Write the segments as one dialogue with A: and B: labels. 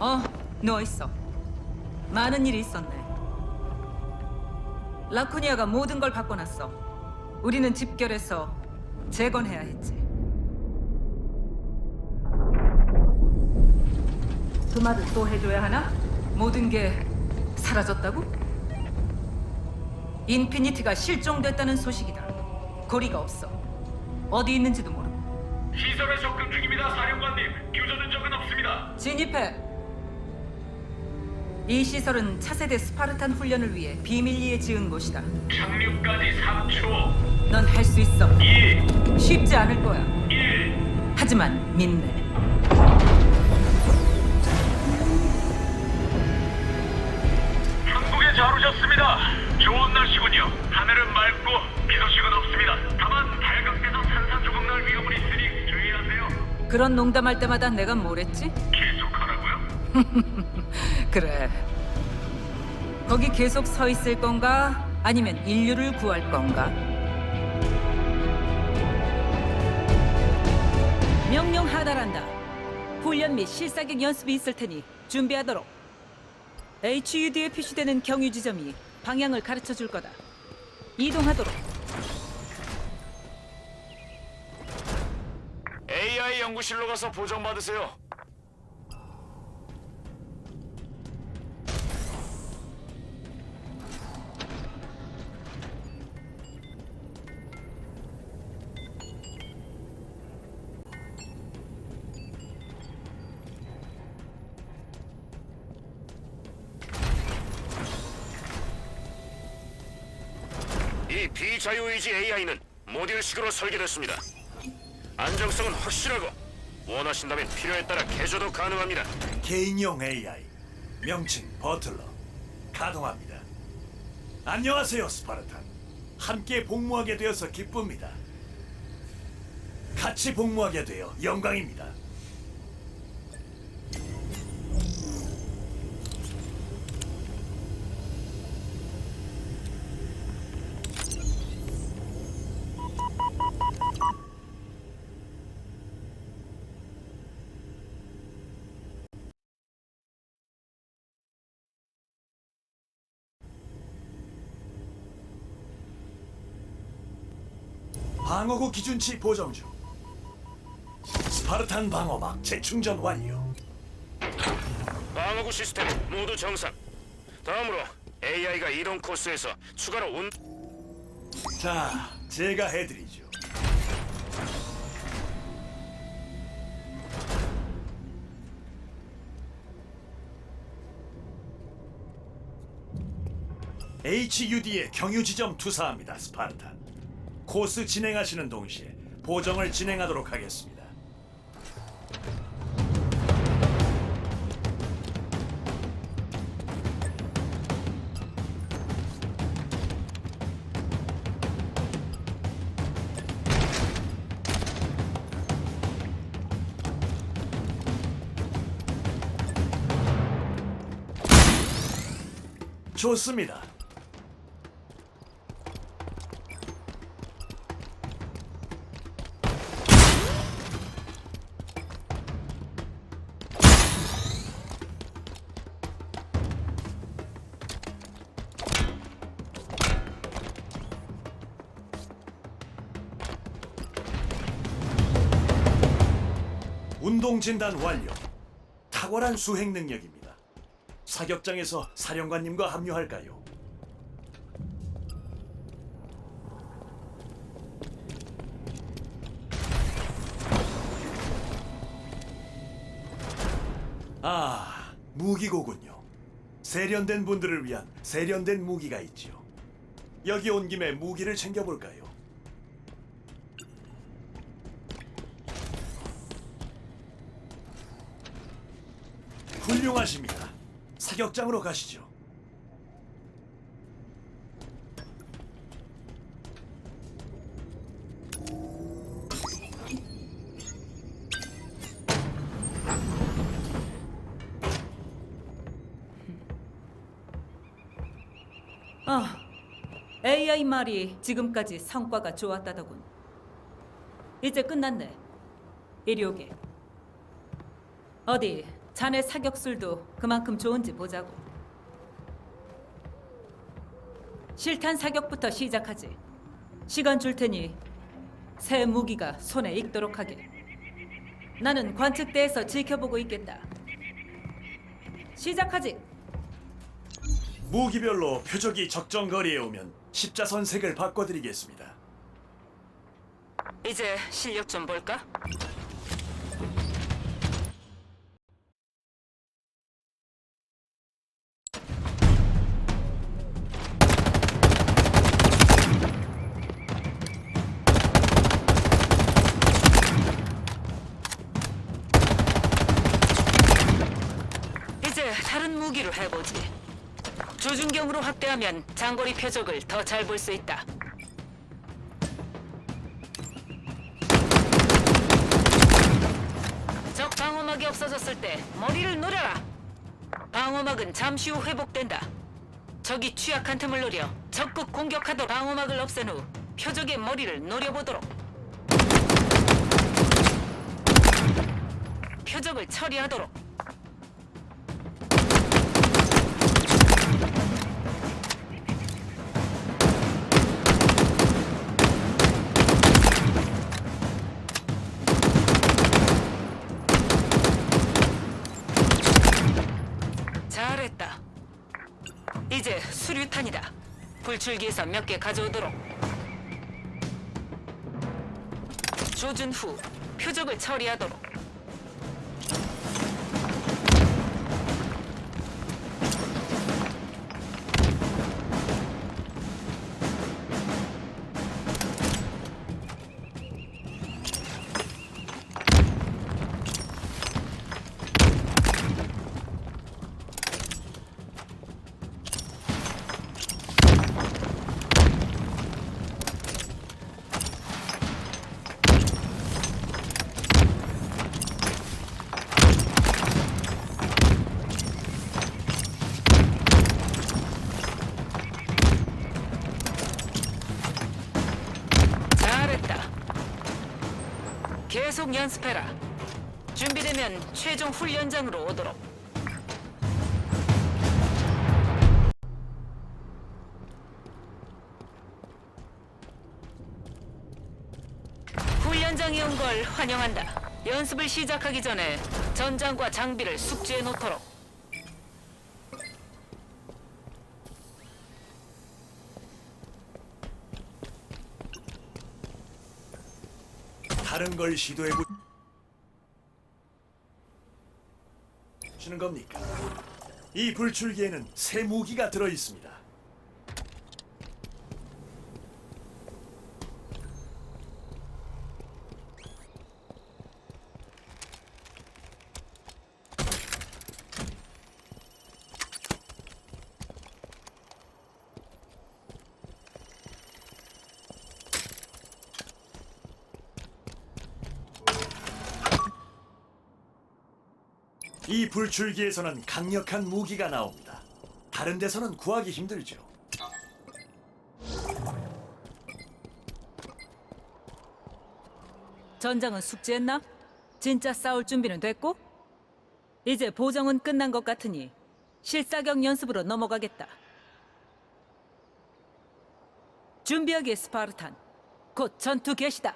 A: 어, 누워 있어. 많은 일이 있었네. 라코니아가 모든 걸 바꿔놨어. 우리는 집결해서 재건해야 했지. 그 말을 또 해줘야 하나? 모든 게 사라졌다고? 인피니티가 실종됐다는 소식이다. 고리가 없어. 어디 있는지도 모르고.
B: 시설에 접근 중입니다, 사령관님. 교전은 적은 없습니다.
A: 진입해. 이 시설은 차세대 스파르탄 훈련을 위해 비밀리에 지은 곳이다.
B: 착륙까지 3초.
A: 넌 할 수 있어.
B: 2,
A: 쉽지 않을 거야.
B: 1.
A: 하지만 믿네.
B: 한국에 잘 오셨습니다. 좋은 날씨군요. 하늘은 맑고 비 소식은 없습니다. 다만 발각돼서 산산 조각 날 위험은 있으니 주의하세요.
A: 그런 농담할 때마다 내가 뭘 했지?
B: 계속하라고요?
A: 그래. 거기 계속 서 있을 건가? 아니면 인류를 구할 건가? 명령 하달한다. 훈련 및 실사격 연습이 있을 테니 준비하도록. HUD에 표시되는 경유 지점이 방향을 가르쳐 줄 거다. 이동하도록.
C: AI 연구실로 가서 보정 받으세요. 자유의지 AI는 모듈식으로 설계됐습니다. 안정성은 확실하고 원하신다면 필요에 따라 개조도 가능합니다.
D: 개인용 AI 명칭 버틀러 가동합니다. 안녕하세요 스파르탄. 함께 복무하게 되어서 기쁩니다. 같이 복무하게 되어 영광입니다. 방어구 기준치 보정 중. 스파르탄 방어막 재충전 완료.
C: 방어구 시스템 모두 정상. 다음으로 AI가 이동 코스에서 추가로 운
D: 자, 제가 해드리죠. HUD의 경유 지점 투사합니다, 스파르탄. 코스 진행하시는 동시에 보정을 진행하도록 하겠습니다. 좋습니다. 운동 진단 완료. 탁월한 수행 능력입니다. 사격장에서 사령관님과 합류할까요? 아, 무기고군요. 세련된 분들을 위한 세련된 무기가 있지요. 여기 온 김에 무기를 챙겨볼까요? 훌륭하십니다. 사격장으로 가시죠.
A: 아, AI 말이 지금까지 성과가 좋았다더군. 이제 끝났네. 이리 오게. 어디 자네 사격술도 그만큼 좋은지 보자고. 실탄 사격부터 시작하지. 시간 줄 테니 새 무기가 손에 익도록 하게. 나는 관측대에서 지켜보고 있겠다. 시작하지.
D: 무기별로 표적이 적정 거리에 오면 십자선 색을 바꿔드리겠습니다.
A: 이제 실력 좀 볼까? 다른 무기로 해보지. 조준경으로 확대하면 장거리 표적을 더 잘 볼 수 있다. 적 방어막이 없어졌을 때 머리를 노려라. 방어막은 잠시 후 회복된다. 적이 취약한 틈을 노려 적극 공격하도록 방어막을 없앤 후 표적의 머리를 노려보도록. 표적을 처리하도록. 수류탄이다. 불출기에서 몇 개 가져오도록. 조준 후 표적을 처리하도록. 계속 연습해라. 준비되면 최종 훈련장으로 오도록. 훈련장에 온 걸 환영한다. 연습을 시작하기 전에 전장과 장비를 숙지해 놓도록.
D: 다른 걸 시도해 보... 시는 겁니까? 이 불출기에는 새 무기가 들어 있습니다. 이 불출기에서는 강력한 무기가 나옵니다. 다른 데서는 구하기 힘들죠.
A: 전장은 숙지했나? 진짜 싸울 준비는 됐고? 이제 보정은 끝난 것 같으니 실사격 연습으로 넘어가겠다. 준비하기에 스파르탄. 곧 전투 개시다.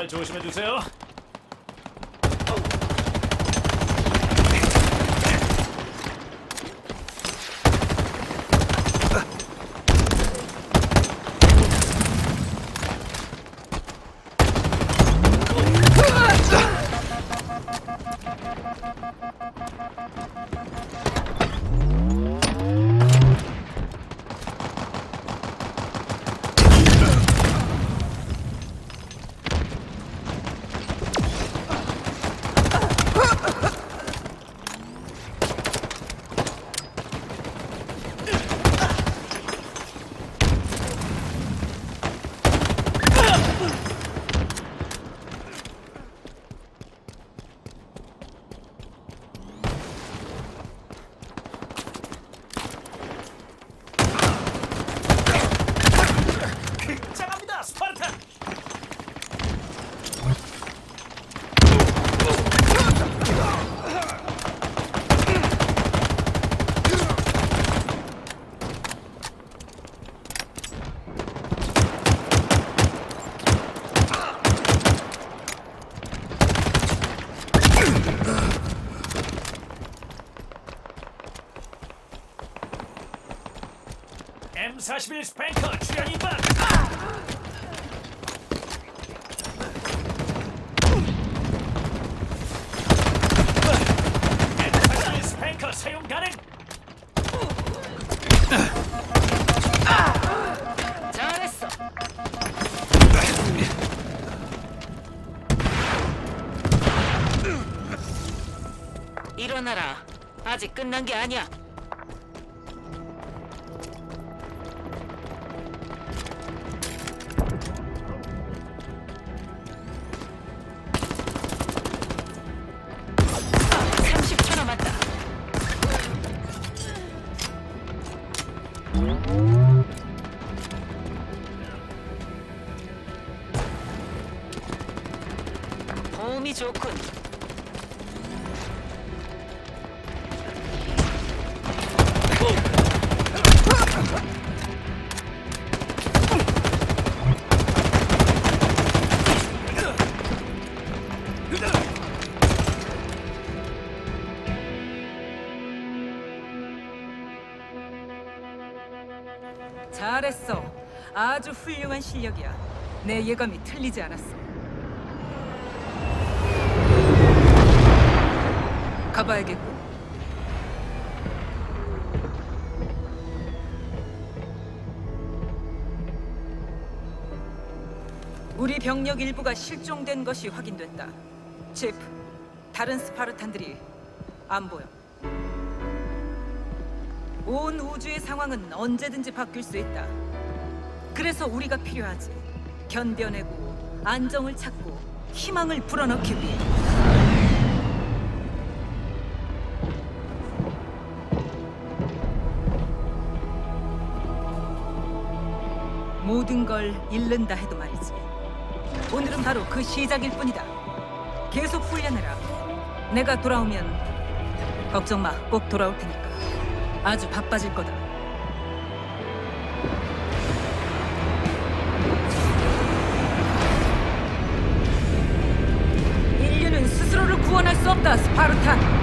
E: 제발 조심해 주세요. M41 스팽커 출연 임박. M41 스팽커 사용.
A: 아직 끝난 게 아니야. 봄이 좋군. 잘했어. 아주 훌륭한 실력이야. 내 예감이 틀리지 않았어. 가봐야겠고. 우리 병력 일부가 실종된 것이 확인됐다. 제프, 다른 스파르탄들이 안 보여. 온 우주의 상황은 언제든지 바뀔 수 있다. 그래서 우리가 필요하지. 견뎌내고 안정을 찾고 희망을 불어넣기 위해. 모든 걸 잃는다 해도 말이지. 오늘은 바로 그 시작일 뿐이다. 계속 훈련해라. 내가 돌아오면 걱정 마. 꼭 돌아올 테니까. 아주 바빠질 거다. 인류는 스스로를 구원할 수 없다, 스파르탄.